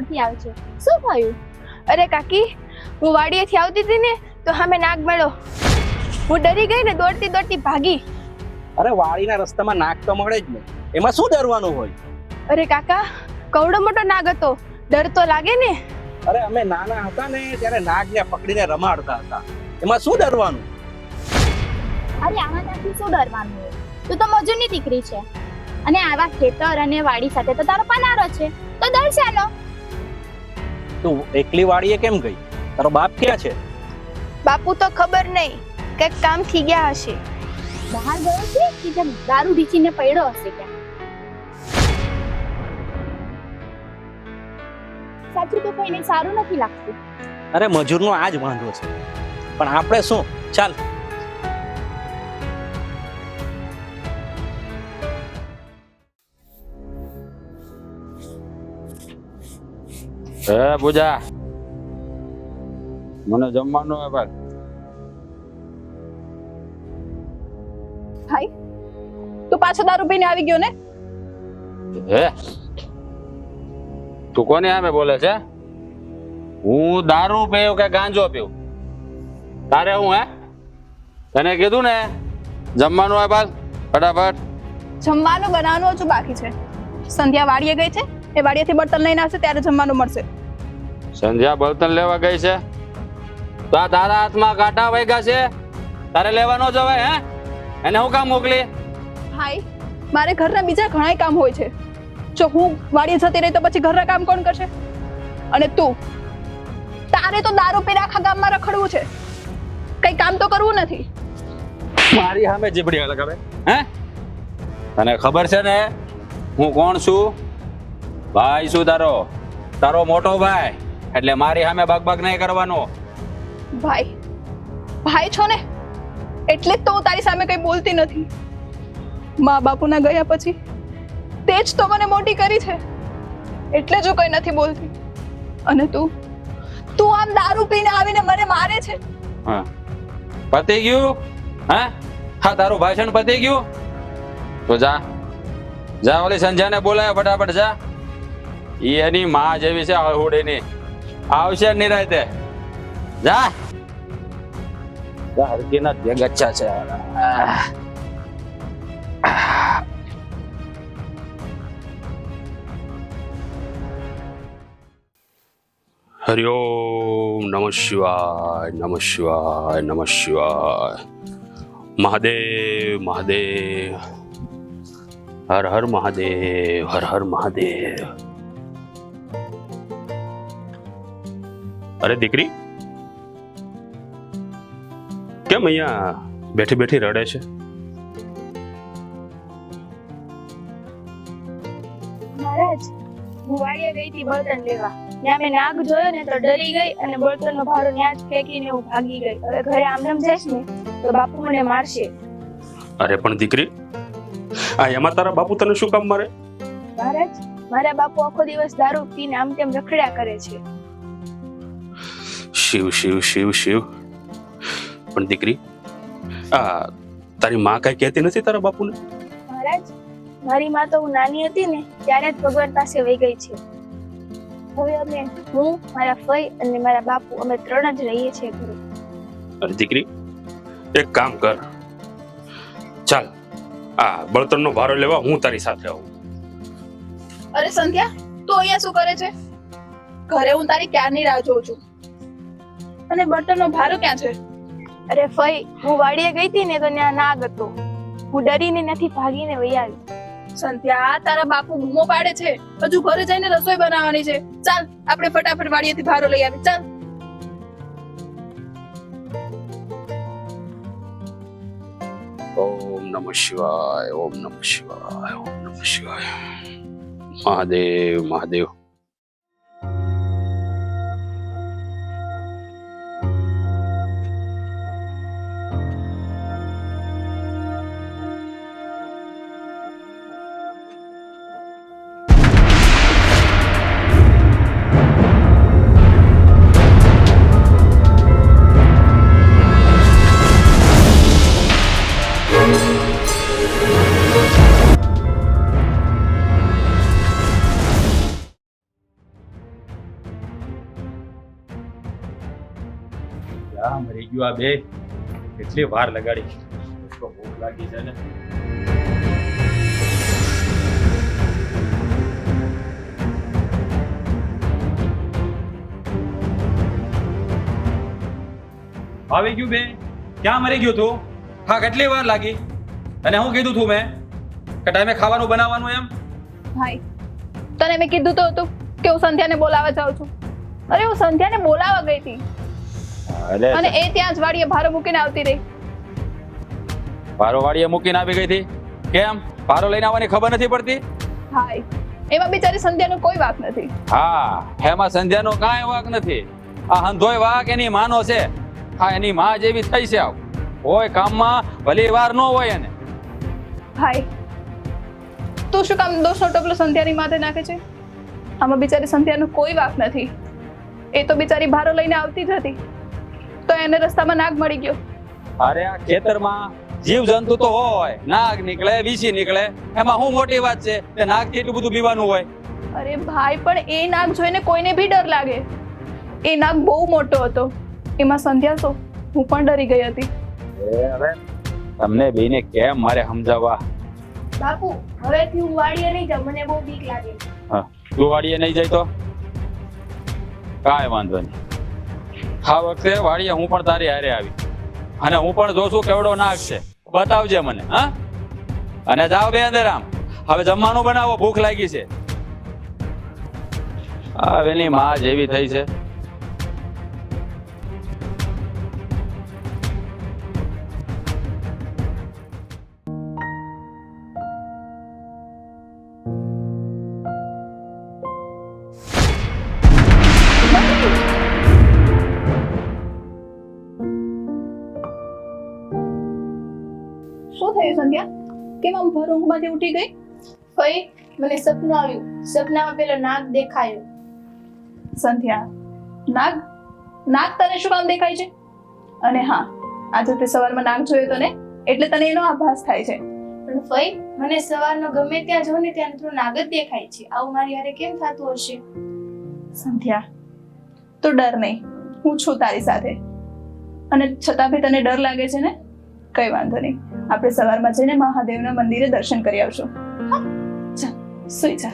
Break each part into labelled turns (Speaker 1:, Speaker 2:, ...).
Speaker 1: દોડતી આવે છે. શું થયું?
Speaker 2: અરે કાકી હું વાડીએથી આવતી હતી ને તો સામે નાગ મળ્યો. હું ડરી ગઈ ને દોડતી દોડતી ભાગી.
Speaker 3: અરે વાડીના રસ્તામાં નાક તો મળે જ ને. એમાં શું ડરવાનું હોય?
Speaker 2: અરે કાકા કવડો મોટો નાગ હતો. ડર તો લાગે ને.
Speaker 3: અરે અમે નાના હતા ને ત્યારે નાગને પકડીને રમાડતા હતા. એમાં શું ડરવાનું?
Speaker 1: અરે આનાથી શું ડરવાનું તું તો મજૂરની દીકરી છે. અને આવા ખેતર અને વાડી સાથે તો તારો પનારો છે. તો ડર શાનો
Speaker 3: તું એકલી વાડીએ કેમ ગઈ? તારો બાપ ક્યાં છે?
Speaker 2: બાપુ તો ખબર નહીં. કે કામ થઈ ગયા હશે.
Speaker 1: બહાર ગયો છે કે જેમ દારૂ ઢીચીને પડ્યો હશે ક્યાં? સાચું તો કોઈને સારું નથી લાગતું.
Speaker 3: અરે મજૂરનો આ જ વાંધો છે. પણ આપણે શું? ચાલ.
Speaker 4: હે પૂજા. મને જમવાનું હે ભાઈ.
Speaker 5: ભાઈ તું પાછો દારૂ પીને આવી ગયો ને?
Speaker 4: હે? તું કોની સામે બોલે છે? હું દારૂ પીઉં કે ગાંજો પીઉં? તારે હું હે? તને કીધું ને જમવાનું હોય બાલ ફટાફટ.
Speaker 5: જમવાનું બનાવવાનું હજુ બાકી છે. સંધ્યા વાડીએ ગઈ છે એ વાડીએથી બર્તન લઈને આવશે ત્યારે જમવાનું મળશે.
Speaker 4: સંધ્યા બળતણ લેવા ગઈ છે? તો આ તારા હાથમાં કાંટા વાગ્યા છે? તારે લેવા ન જવાય હે? એને હું કામ મોકલી?
Speaker 5: હાય મારે ઘરના બીજા ઘણાય કામ હોય છે. જો હું વાડીએ જતી રહી તો પછી ઘરના કામ કોણ કરશે? અને તું? તારે તો દારૂ પીને આખા ગામમાં રખડવું છે. કઈ કામ તો કરવું નથી.
Speaker 4: મારી સામે જીબડી લગાવે. હે? તને ખબર છે ને? હું કોણ છું? ભાઈ છું તારો? તારો મોટો ભાઈ? એટલે મારી સામે બકબક નહીં કરવાનો.
Speaker 5: ભાઈ ભાઈ છો ને? એટલે જ તો હું તારી સામે કઈ બોલતી નથી. મા બાપુના ગયા પછી તે જ તો મને મોટી કરી છે. એટલે જ કઈ નથી બોલતી. અને તું તું આમ દારૂ પીને આવીને મને મારે છે.
Speaker 4: હા. પતી ગયું? હા? હા તારું ભાષણ પતી ગયું? તો જા. જા ઓલી સંજ્યાને બોલાય ફટાફટ જા. એની માં જેવી છે હળહુડીની આવશે નિરાતે જા. હરકીના જ ગચ્છા છે. હરિઓમ નમઃ શિવાય નમઃ શિવાય નમઃ શિવાય. મહાદેવ મહાદેવ. હર હર મહાદેવ હર હર મહાદેવ. અરે દીકરી? કેમ અહીંયા બેઠી બેઠી રડે છે?
Speaker 2: મહારાજ હું ગઈ હતી બળતણ લેવા. ત્યાં મેં નાગ જોયો ને તો ડરી ગઈ અને બળતણનો ભારો ત્યાં જ ફેંકીને હું ભાગી ગઈ. હવે ઘરે આમનામ જઈશ ને તો બાપુ મને મારશે.
Speaker 4: અરે પણ દીકરી આ એમાં તારા બાપુ તને શું કામ મારે?
Speaker 2: મહારાજ મારા બાપુ આખો દિવસ દારૂ પીને આમ તેમ રખડ્યા કરે છે.
Speaker 4: શિવ શિવ શિવ શિવ. પણ દીકરી આ તારી માં કઈ કહેતી નથી તારા બાપુને?
Speaker 2: મહારાજ મારી માં તો હું નાની હતી ને ત્યારે જ ભગવાન પાસે વહી ગઈ છે. હવે અમે હું મારા ફઈ અને મારા બાપુ અમે ત્રણ જ રહીએ છીએ ઘરે.
Speaker 4: અરે દીકરી એક કામ કર. ચાલ આ બળતણનો ભારો લેવા હું તારી સાથે આવું.
Speaker 5: અરે સંધ્યા તું અહીંયા શું કરે છે? ઘરે હું તારી ક્યારની રાહ જોઉં છું? અને બર્તનનો ભારો ક્યાં છે?
Speaker 2: અરે ફઈ હું વાડીએ ગઈ હતી ને તો ત્યાં નાગ હતો. હું ડરીને નથી ભાગીને વહી આવી.
Speaker 5: સંધ્યા તારા બાપુ બૂમો પાડે છે. હજુ ઘરે જઈને રસોઈ બનાવવાની છે. ચાલ આપણે ફટાફટ વાડીએથી ભારો લઈ આવી. ચાલ.
Speaker 4: ઓમ નમઃ શિવાય ઓમ નમઃ શિવાય ઓમ નમઃ શિવાય. મહાદેવ મહાદેવ. આ બે. એટલી વાર લગાડી. ભૂખ લાગી છે ને. આવી ગયું બે. ક્યાં મરી ગયું તું? હા, કેટલી વાર લાગી? અને હું કીધું તું મેં? કે ટાઈમે ખાવાનું બનાવવાનું એમ?
Speaker 5: ભાઈ, તને મેં કીધું તો હતું કે હું સંધ્યાને બોલાવવા જાઉં છું. અરે, હું સંધ્યાને બોલાવવા ગઈ હતી.
Speaker 4: અરે
Speaker 5: અને એ ત્યાં જ વાડીએ ભારો મૂકીને આવતી રહી.
Speaker 4: ભારો વાડીએ મૂકીને આવી ગઈ હતી? કેમ? ભારો લઈને આવવાની ખબર નથી પડતી?
Speaker 5: હાય. એમાં બિચારી સંધ્યાનો કોઈ વાક નથી.
Speaker 4: હા એમાં સંધ્યાનો કાંઈ વાક નથી. આ હંધોય વાક એની માનો છે. હા એની માં જેવી થઈ છે આવ. હોય કામમાં ભલી વાર ન હોય એને.
Speaker 5: ભાઈ તું શું કામ દોષનો ટોપલો સંધ્યાની માથે નાખે છે? આમાં બિચારી સંધ્યાનો કોઈ વાક નથી. એ તો બિચારી ભારો લઈને આવતી જ હતી. એને રસ્તામાં નાગ મળી ગયો.
Speaker 4: અરે આ ખેતરમાં જીવ જંતુ તો હોય નાગ નીકળે વીસી નીકળે એમાં શું મોટી વાત છે કે નાગ કેટલું બધું બીવાનું હોય.
Speaker 5: અરે ભાઈ પણ એ નાગ જોઈને કોઈને ભી ડર લાગે. એ નાગ બહુ મોટો હતો. એમાં સંધ્યા તો હું પણ ડરી ગઈ હતી.
Speaker 4: એ હવે તમને બેને કેમ મારે સમજાવવા?
Speaker 2: બાપુ હવેથી હું વાડીએ નહીં જાઉં મને બહુ બીક લાગે.
Speaker 4: હા તું વાડીએ નહીં જાય તો? કાંઈ વાંધો નહીં. આ વખતે વાળીએ હું પણ તારી હારે આવી. અને હું પણ જોશું કેવડો નાક છે. બતાવજે મને, હા? અને જાઓ બે અંદર આમ. હવે જમવાનું બનાવો, ભૂખ લાગી છે. હવે એની માં જેવી થઈ છે.
Speaker 5: ઊંઘમાંથી ઉઠી ગઈ?
Speaker 2: ફઈ મને સપનું આવ્યું. સપનામાં પેલો નાગ દેખાયો.
Speaker 5: સંધ્યા નાગ? નાગ તને શું કામ દેખાય છે? અને હા આજે તે સવારમાં નાગ જોયો તો ને એટલે તને એનો આભાસ થાય છે.
Speaker 2: પણ ફઈ મને સવારનો ગમે ત્યાં જો ને ત્યાં થોડું નાગ જ દેખાય છે. આવું મારી હારે કેમ થતું હશે?
Speaker 5: સંધ્યા તો ડર નહીં. હું છું તારી સાથે. અને છતાં બી તને ડર લાગે છે ને? કઈ વાંધો નહીં. આપણે સવારમાં જઈને મહાદેવના મંદિરે દર્શન કરી આવશું. સુઈ જા.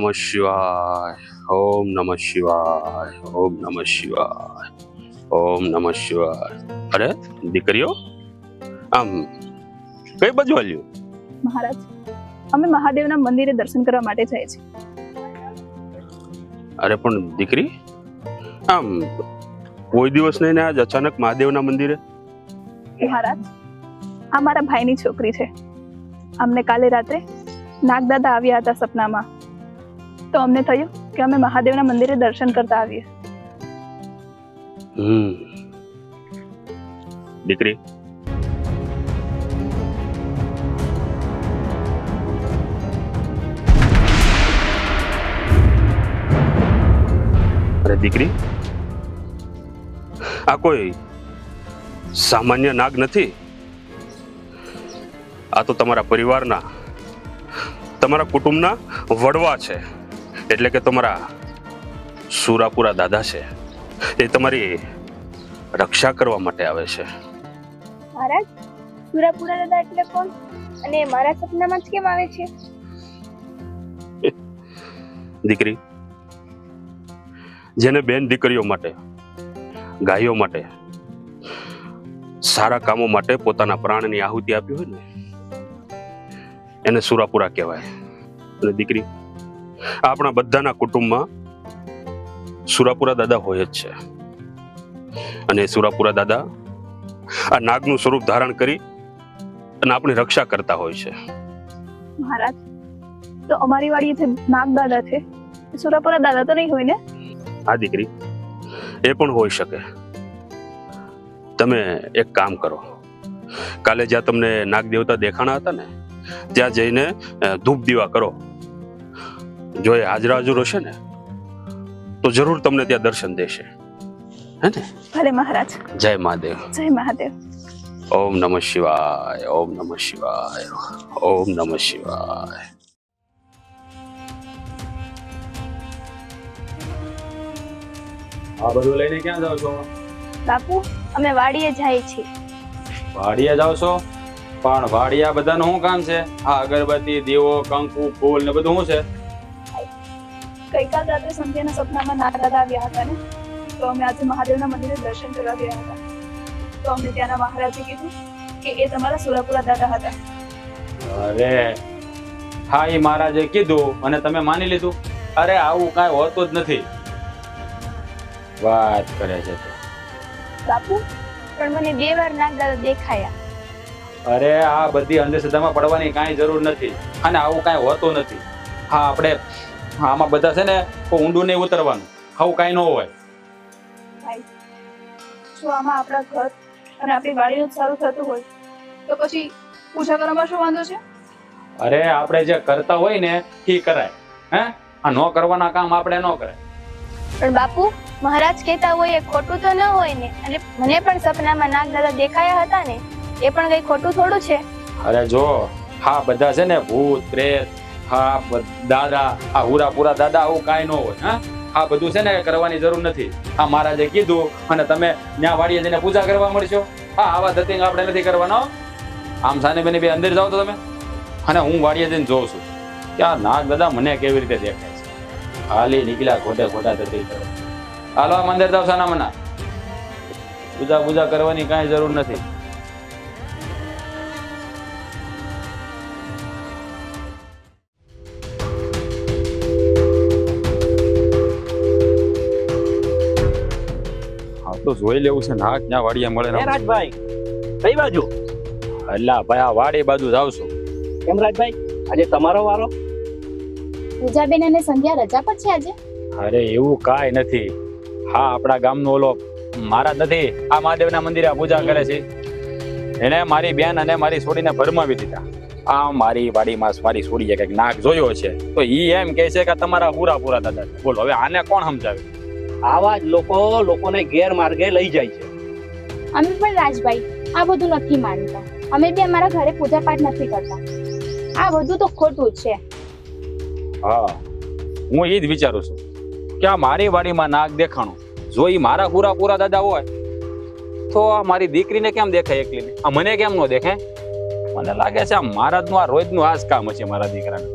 Speaker 3: નમઃ શિવાય ઓમ નમ શિવાય ઓમ નમ શિવાય ઓમ નમ શિવાય. અરે દીકરીઓ આમ કઈ બાજુ હાલ્યું
Speaker 5: મહારાજ અમે મહાદેવના મંદિરે દર્શન કરવા માટે જઈએ છીએ.
Speaker 3: અરે પણ દીકરી આમ કોઈ દિવસ નહીં ને આજ અચાનક મહાદેવના મંદિરે?
Speaker 5: મહારાજ આ મારા ભાઈની છોકરી છે. અમને કાલે રાત્રે નાગદાદા આવ્યા હતા સપનામાં. તો અમને થયું કે અમે મહાદેવના મંદિરે દર્શન કરતા આવીએ.
Speaker 3: દીકરી? અરે દીકરી આ કોઈ સામાન્ય નાગ નથી? આ તો તમારા પરિવારના તમારા કુટુંબના વડવા છે. એટલે કે તમારા સુરાપુરા દાદા છે એ તમારી રક્ષા કરવા માટે આવે છે.
Speaker 2: મહારાજ સુરાપુરા દાદા એટલે કોણ? અને મારા સપનામાં જ કેમ આવે છે?
Speaker 3: દીકરી જેને બેન દીકરીઓ માટે ગાયો માટે સારા કામો માટે પોતાના પ્રાણની આહુતિ આપી હોય ને એને સુરાપુરા કહેવાય. અને દીકરી આપણા બધાના કુટુંબમાં સુરાપુરા દાદા હોય જ છે. અને સુરાપુરા દાદા આ નાગનું સ્વરૂપ ધારણ કરી અને આપણી રક્ષા કરતા હોય છે.
Speaker 5: મહારાજ તો અમારી વાડી છે નાગ દાદા છે સુરાપુરા દાદા તો નહીં હોય ને?
Speaker 3: હા દીકરી. એ પણ હોઈ શકે. તમે એક કામ કરો. કાલે જ્યાં તમને નાગ દેવતા દેખાણા હતા ને ત્યાં જઈને ધૂપ દીવા કરો. જો એ હાજરા હાજર હશે ને તો જરૂર તમને ત્યાં દર્શન દેશે. હે ને?
Speaker 5: ભલે મહારાજ.
Speaker 3: જય મહાદેવ.
Speaker 5: જય મહાદેવ.
Speaker 3: ઓમ નમઃ શિવાય ઓમ નમઃ શિવાય ઓમ નમઃ શિવાય.
Speaker 4: આ બધું લઈને ક્યાં જાવ છો?
Speaker 2: બાપુ અમે વાડીએ જાય છીએ.
Speaker 4: વાડિયા જાવ છો? પણ વાડિયા બધાનું શું કામ છે? આ અગરબત્તી દીવો કંકુ ફૂલ ને બધું શું છે?
Speaker 5: ગઈકાલ રાત્રે સંધ્યાના સપનામાં નાગદાદા આવ્યા હતા ને? તો અમે આજે મહાદેવના મંદિરે દર્શન કરવા ગયા હતા. તો અમને ત્યાંના મહારાજે કીધું કે એ તમારા સુરાપુરા દાદા હતા.
Speaker 4: અરે હા એ મહારાજે કીધું અને તમે માની લીધું. અરે આવું કાંઈ હોતું જ નથી. વાત કરે છે.
Speaker 2: બાપુ પણ મને બે વાર નાગદાદા દેખાયા.
Speaker 4: અરે આ બધી અંધશ્રદ્ધામાં પડવાની કાંઈ જરૂર નથી અને આવું કાંઈ હોતું નથી. હા આપણે આમાં બધા છે ને કોઈ ઊંડું નહીં ઉતરવાનું. ખાવું કાંઈ ન હોય.
Speaker 5: ભાઈ જો આમાં આપણા ઘર અને આપણી વાડીનું જ સારું થતું હોય તો પછી પૂજા કરવામાં શું વાંધો છે?
Speaker 4: અરે આપણે જે કરતા હોય ને એ કરાય. હે? આ ન કરવાના કામ આપણે ન કરાય.
Speaker 2: પણ બાપુ મહારાજ કહેતા હોય એ ખોટું તો ન હોય ને અને મને પણ સપનામાં નાગ દાદા દેખાયા હતા ને એ પણ કઈ ખોટું થોડું છે?
Speaker 4: અરે જો હા બધા છે ને ભૂત પ્રેત હા દાદા, આ હુરાપુરા દાદા, આવું કાંઈ ન હોય, હા? આ બધું છે ને કરવાની જરૂર નથી. આ મહારાજે કીધું, અને તમે ત્યાં વાડીએ જઈને પૂજા કરવા મળશો. હા, આવા ધતિંગ આપણે નથી કરવાનો આમ સાને બેને બે અંદર જાઓ તો તમે. અને હું વાડીએ જઈને જોઉં છું. કે આ નાગ દાદા મને કેવી રીતે દેખાય છે? હાલી નીકળ્યા ખોટે ખોટા ધતિંગ કરવા. હાલો આ મંદિર જાવ સાના મના પૂજા પૂજા કરવાની કાંઈ જરૂર નથી. તો જોઈ લેવું છે ના. ક્યાં વાડીએ મળે
Speaker 6: રાજભાઈ કઈ બાજુ?
Speaker 4: અલ્લા ભાઈ આ વાડી બાજુ જાવ છું.
Speaker 6: કેમ રાજભાઈ? આજે તમારો વારો?
Speaker 1: પૂજાબેન અને સંધ્યા રજા પર છે આજે?
Speaker 4: અરે એવું કાઈ નથી. હા આપણા ગામનો ઓલો મારા નથી આ મહાદેવના મંદિરે આ પૂજા કરે છે. એને મારી બેન અને મારી છોડીને ભરમાવી દીધા. આ મારી વાડીમાં મારી છોડીએ કંઈક નાક જોયો છે. તો ઈ એમ કહે છે કે તમારા પૂરા પૂરા દાદા બોલો હવે આને કોણ સમજાવે?
Speaker 6: આવા જ લોકો લોકોને ગેરમાર્ગે લઈ જાય છે.
Speaker 1: અમે પણ રાજભાઈ આ બધું નથી માનતા. અમે બી અમારા ઘરે પૂજા પાઠ નથી કરતા. આ બધું તો ખોટું છે.
Speaker 4: હા હું એ જ વિચારું છું કે આ મારી વાડીમાં નાગ દેખાણું જો એ મારા પૂરા પૂરા દાદા હોય તો આ મારી દીકરીને કેમ દેખાય એકલીને આ મને કેમ ન દેખાય? મને લાગે છે આ મહારાજનું આ રોજનું આ જ કામ છે મારા દીકરાને.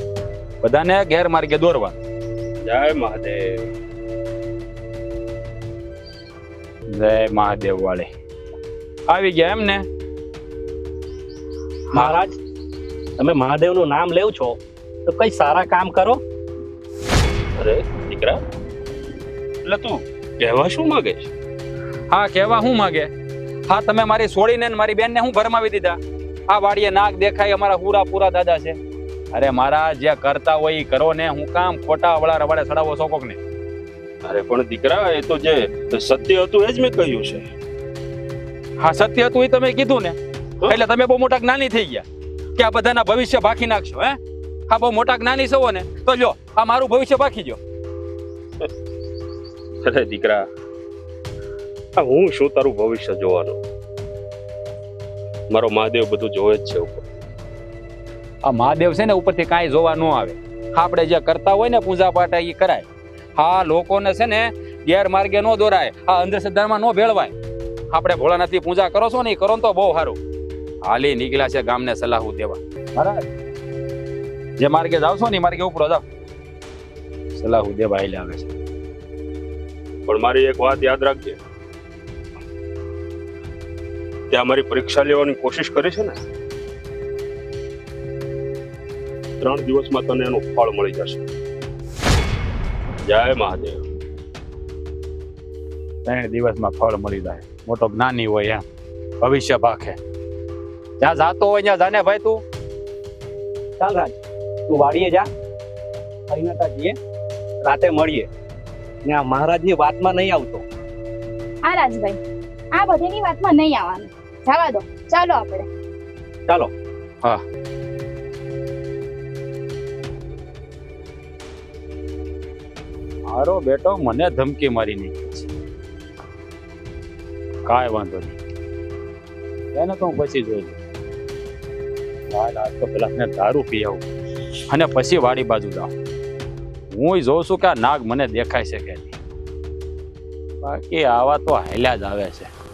Speaker 4: બધાને ગેરમાર્ગે દોરવા
Speaker 3: જય મહાદેવ.
Speaker 4: જય મહાદેવ વાળે. આવી ગયા એમ ને?
Speaker 6: મહારાજ? તમે મહાદેવનું નામ લેવ છો તો કઈ સારા કામ કરો?
Speaker 3: અરે દીકરા. એટલે તું કહેવા શું માંગે છે?
Speaker 4: હા કહેવા હું માગે? હા તમે મારી છોડીને ને મારી બેનને હું ભરમાવી દીધા? આ વાડીએ નાક દેખાય અમારા પૂરા પૂરા દાદા છે. અરે મારા જે કરતા હોય એ કરો ને હું કામ ખોટા વળા રવાડે સડાવો છો કોક ને
Speaker 3: અરે પણ દીકરા એ તો જે સત્ય હતું એ જ મેં કહ્યું છે.
Speaker 4: હા સત્ય હતું એ તમે કીધું ને? એટલે તમે બહુ મોટા જ્ઞાની થઈ ગયા કે આ બધાના ભવિષ્ય બાકી નાખશો હે? હા બહુ મોટા જ્ઞાની છો ને તો જો આ મારું ભવિષ્ય બાકી જો
Speaker 3: અરે દીકરા આ હું શું તારું ભવિષ્ય જોવાનું? મારો મહાદેવ બધું જોવે જ છે ઉપર.
Speaker 4: આ મહાદેવ છે ને ઉપરથી કાંઈ જોવા ન આવે. આપણે જે કરતા હોય ને પૂજા પાઠ એ કરાય. હા લોકોને છે ને ગેરમાર્ગે ન દોરાય. આ અંધશ્રદ્ધામાં ન ભેળવાય. આપણે ભોળાનાથની પૂજા કરો છો ને એ કરો ને તો બહુ સારું. હાલી નીકળ્યા છે ગામને સલાહ દેવા. બરાબર જે માર્ગે જાવ છો ને એ માર્ગે ઉપડો જાવ સલાહ દેવા એટલે આવે છે.
Speaker 3: પણ મારી એક વાત યાદ રાખજે. ત્યાં મારી પરીક્ષા લેવાની કોશિશ કરી છે ને ત્રણ દિવસમાં તને એનું ફળ મળી જશે. જય મહાદેવ.
Speaker 4: ત્રણ દિવસમાં ફળ મળી જાય. મોટો જ્ઞાની હોય એમ. ભવિષ્ય પાખે જ્યાં જાતો હોય ત્યાં જાને ભાઈ તું.
Speaker 6: ચાલ રાજ તું વાડીએ જા. હરિનાથા જઈએ. રાતે મળીએ. ને આ મહારાજની વાતમાં નહીં આવતો.
Speaker 1: આ રાજભાઈ આ બધીની વાતમાં નહીં આવવાનું. જવા દો. ચાલો આપણે.
Speaker 6: ચાલો.
Speaker 4: મારો બેટો મને ધમકી મારી નીકળે છે. કાંઈ વાંધો નહીં. એને તો હું પછી જોઈ લઉં. આજ તો પેલા ને દારૂ પી આવું. અને પછી વાડી બાજુ જાઉં. હું જોઉં છું કે આ નાગ મને દેખાય છે કે બાકી આવા તો હાલ્યા જ આવે છે.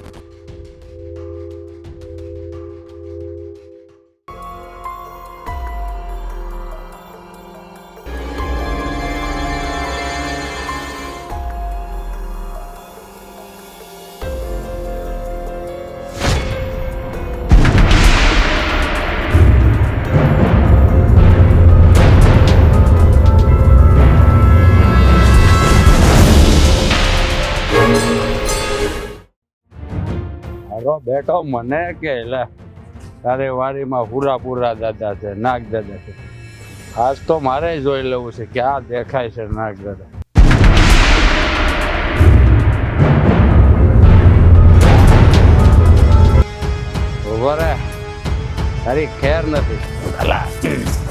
Speaker 4: બેટો મને કે, લે, તારે વાડીમાં પૂરા પૂરા દાદા છે, નાગ દાદા છે. આજ તો મારે જોઈ લેવું છે ક્યાં દેખાય છે નાગ દાદા. ઊભો તારી ખેર નથી.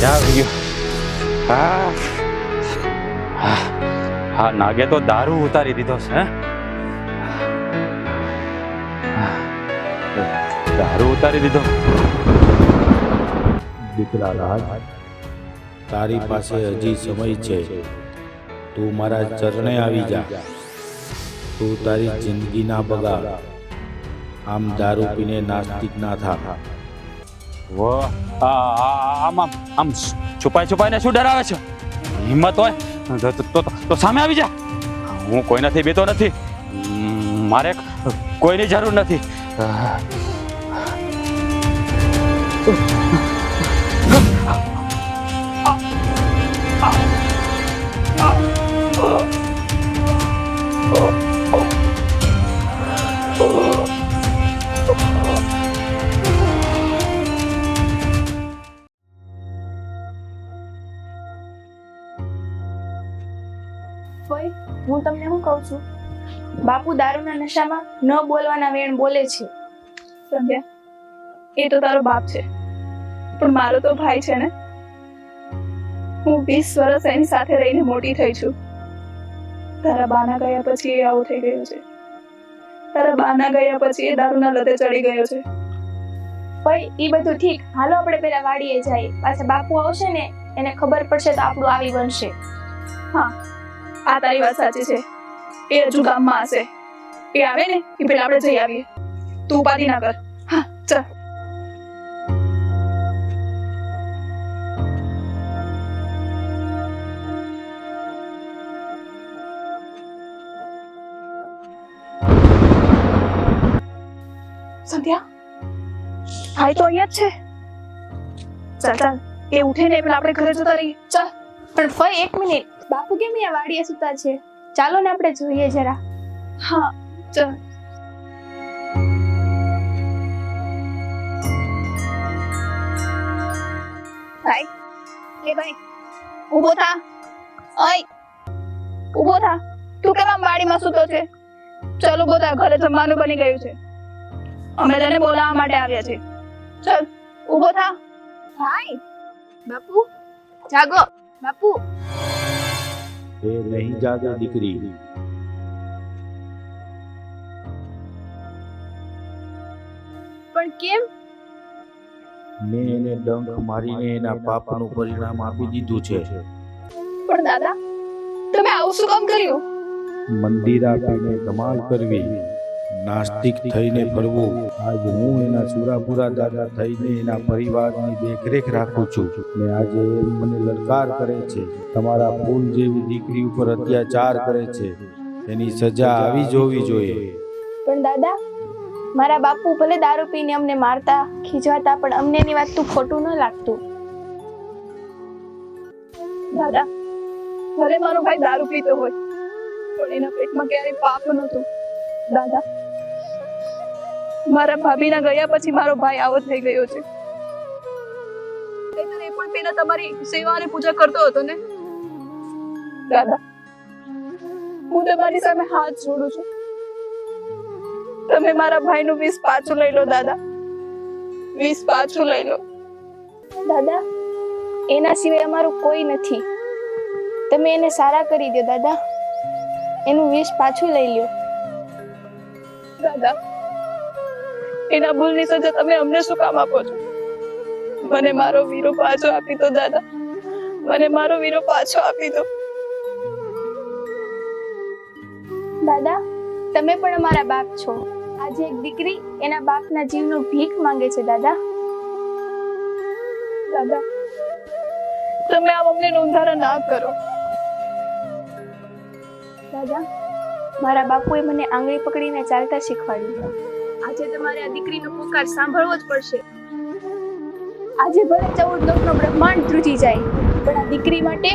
Speaker 4: ક્યાં ગયો હા. હા નાગે તો દારૂ ઉતારી દીધો છે હે? દારૂ ઉતારી દીધો.
Speaker 7: દીકરા રાજ તારી પાસે હજી સમય છે. તું મારા ચરણે આવી જા. તું તારી જિંદગી ના બગાડ. આમ દારૂ પીને નાસ્તિક ના થા.
Speaker 4: આમ આમ છુપાઈ છુપાઈને શું ડરાવે છે? હિંમત હોય? તો સામે આવી જા. હું કોઈનાથી બીતો નથી. મારે કોઈની જરૂર નથી.
Speaker 2: નશામાં ન બોલવાના વેણ બોલે છે.
Speaker 5: સંધ્યા એ તો તારો બાપ છે. પણ મારો તો ભાઈ છે ને? હું વીસ વર્ષ એની સાથે રહીને મોટી થઈ છું. તારા બાના ગયા પછી એ આવું થઈ ગયું છે. તારા બાના ગયા પછી એ દારૂના લતે ચડી ગયો છે.
Speaker 2: ભાઈ એ બધું ઠીક. હાલો આપણે પેલા વાડીએ જઈએ. પાછા બાપુ આવશે ને એને ખબર પડશે તો આપણું આવી બનશે.
Speaker 5: હા આ તારી વાત સાચી છે. એ હજુ ગામમાં હશે. એ આવે ને એ પેલા આપણે જઈ આવીએ. તું ઉપાધિ ના કર. હા ચાલ. સંધ્યા? ભાઈ તો અહીંયા જ છે. ચાલ ચાલ. એ ઉઠે ને પેલા આપણે ઘરે જતા રહીએ. ચાલ.
Speaker 2: પણ ભાઈ એક મિનિટ. બાપુ કેમ અહીંયા વાડીએ સુતા છે? ચાલો ને આપણે જોઈએ જરા.
Speaker 5: હા. ચાલ ભાઈ એ ભાઈ ઊભો થા ઓય ઊભો થા તું કેમ આમ વાડીમાં સૂતો છે? ચાલ ઊભો થા ઘરે જમવાનું બની ગયું છે. અમે તને બોલાવવા માટે આવ્યા છે ચલ ઊભો થા.
Speaker 2: ભાઈ બાપુ જાગો. બાપુ.
Speaker 7: એ નહીં જાગે દીકરી.
Speaker 2: પણ કેમ?
Speaker 7: મેં એને ડંખ મારીને એના પાપનું પરિણામ આપી દીધું છે.
Speaker 5: પણ દાદા તમે આવું શું કામ કર્યું?
Speaker 7: મંદિર આપીને ધમાલ કરવી નાસ્તિક થઈને ફરવું. આજ હું એના સુરાપુરા દાદા થઈને એના પરિવારની દેખરેખ રાખું છું. ને આજે એ મને લલકાર કરે છે. તમારા ફૂલ જેવી દીકરી ઉપર અત્યાચાર કરે છે. એની સજા આવી જોવી જોઈએ.
Speaker 2: પણ દાદા મારા બાપુ ભલે દારૂ પીને અમને મારતા, ખીજવાતા, પણ અમને એની વાત તું ખોટું ન લાગતું.
Speaker 5: દાદા, ભલે મારો ભાઈ દારૂ પીતો હોય, પણ એના પેટમાં ક્યારેય પાપ નહોતું. દાદા, મારા ભાભીના ગયા પછી મારો ભાઈ આવો થઈ ગયો છે. એ પણ પેલા તમારી સેવા અને પૂજા કરતો હતો ને? દાદા, હું તમારી સામે હાથ જોડું છું. તમે મારા ભાઈનું વિષ પાછું લઈ લો દાદા. વિષ પાછું લઈ લો.
Speaker 2: દાદા એના સિવાય અમારું કોઈ નથી. તમે એને સારા કરી દો દાદા. એનું વિષ પાછું લઈ લો
Speaker 5: દાદા એના ભૂલની સજા તમે અમને શું કામ આપો છો? મને મારો વીરો પાછો આપી દો દાદા. મને મારો વીરો પાછો આપી દો.
Speaker 2: દાદા તમે પણ અમારા બાપ છો. આજે એક દીકરી એના બાપના જીવનો ભીખ માંગે છે, દાદા.
Speaker 5: દાદા, તમે આ અમને નોંધારા ના કરો.
Speaker 2: દાદા, મારા બાપુએ મને આંગળી પકડીને ચાલતા શીખવાડ્યું. આજે તમારે આ દીકરીનો પુકાર સાંભળવો જ પડશે. આજે ભલે ચૌદ લોકનો બ્રહ્માંડ ધ્રુજી જાય, પણ આ દીકરી માટે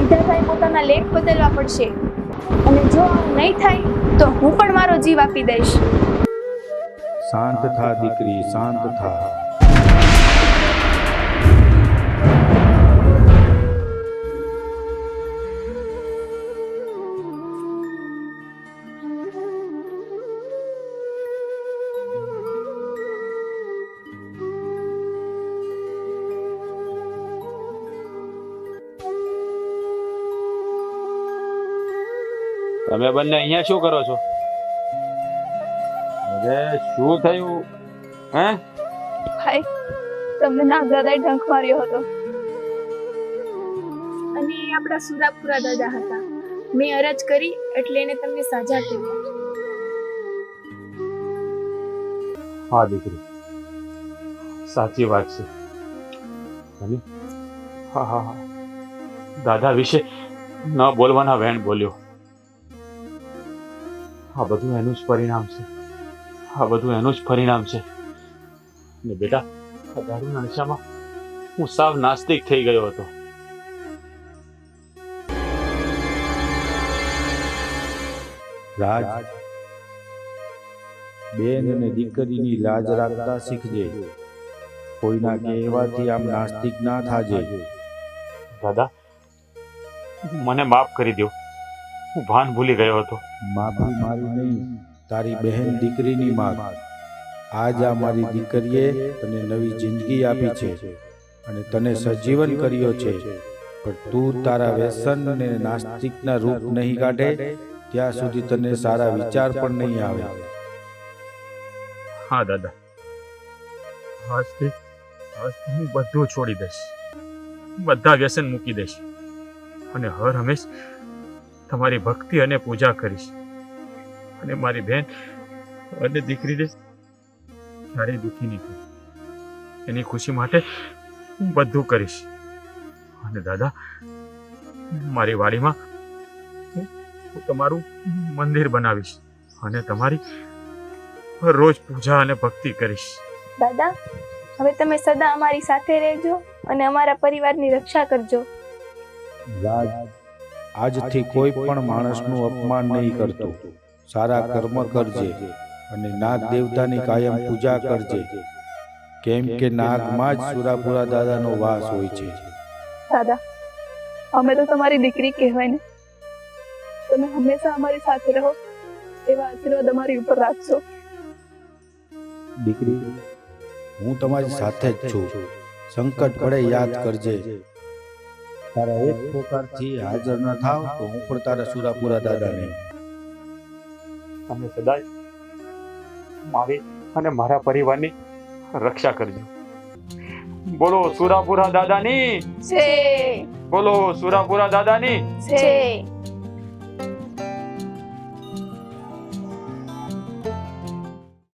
Speaker 2: વિધાતાએ પોતાના લેખ બદલવા પડશે. અને જો આવું નહીં થાય, તો હું પણ મારો જીવ આપી દઈશ.
Speaker 7: શાંત થા દીકરી શાંત થા
Speaker 8: તમે બંને અહીંયા શું કરો છો? અરે શું થયું? હે?
Speaker 5: ભાઈ તમને નાગદાદાએ ડંખ માર્યો હતો.
Speaker 2: અને એ આપણા સુરાપુરા દાદા હતા. મેં અરજ કરી એટલે એને તમને સાજા કર્યા
Speaker 4: હા દીકરી. સાચી વાત છે. અને? હા હા હા. દાદા વિશે ન બોલવાના વેણ બોલ્યો. આ બધું એનું જ પરિણામ છે. આ બધું એનું જ પરિણામ છે. ને બેટા આ દારૂના નશામાં હું સાવ નાસ્તિક થઈ ગયો હતો.
Speaker 7: રાજ બેન અને દીકરીની લાજ રાખતા શીખજે. કોઈના કહેવાથી આમ નાસ્તિક ના થાજે.
Speaker 4: દાદા મને માફ કરી દો હું ભાન ભૂલી ગયો હતો.
Speaker 7: માફી મારી નહીં. તારી બહેન દીકરીની માગ. આજ આ મારી દીકરીએ તને નવી જિંદગી આપી છે અને તને સજીવન કર્યો છે. પણ તું તારા વ્યસન અને નાસ્તિકના રૂપ નહીં કાઢે, ત્યાં સુધી તને સારા વિચાર પણ નહીં આવે.
Speaker 4: હા, દાદા. આજથી આજથી હું બધું છોડી દઈશ. બધા વ્યસન મૂકી દઈશ. અને હર હંમેશ તમારી ભક્તિ અને પૂજા કરીશ. અને મારી બહેન અને દીકરીને ક્યારેય દુઃખી નહીં કરું એની ખુશી માટે હું બધું કરીશ. અને દાદા મારી વાડીમાં હું તમારું મંદિર બનાવીશ અને તમારી રોજ પૂજા અને ભક્તિ કરીશ.
Speaker 2: દાદા હવે તમે સદા અમારી સાથે રહેજો અને અમારા પરિવારની રક્ષા કરજો.
Speaker 7: રાજ આજથી કોઈ પણ માણસનું અપમાન નહીં કરતો. સારા કર્મ કરજે અને નાગ દેવતાની કાયમ પૂજા કરજે. કેમ કે નાગમાં જ સુરાપુરા દાદાનો વાસ હોય છે.
Speaker 5: દાદા અમે તો તમારી દીકરી કહેવાય ને. તમે હંમેશા અમારી સાથે રહો એવા આશીર્વાદ અમારી ઉપર રાખશો
Speaker 7: દીકરી હું તમારી સાથે જ છું. સંકટ પડે યાદ કરજે. તારા એક પ્રકારથી હાજર ન થાવ તો હું પણ તારા સુરાપુરા દાદાને
Speaker 4: તમે સદાય મારી અને મારા પરિવારની રક્ષા કરજો. બોલો સુરાપુરા દાદાની. બોલો સુરાપુરા દાદાની.
Speaker 5: છે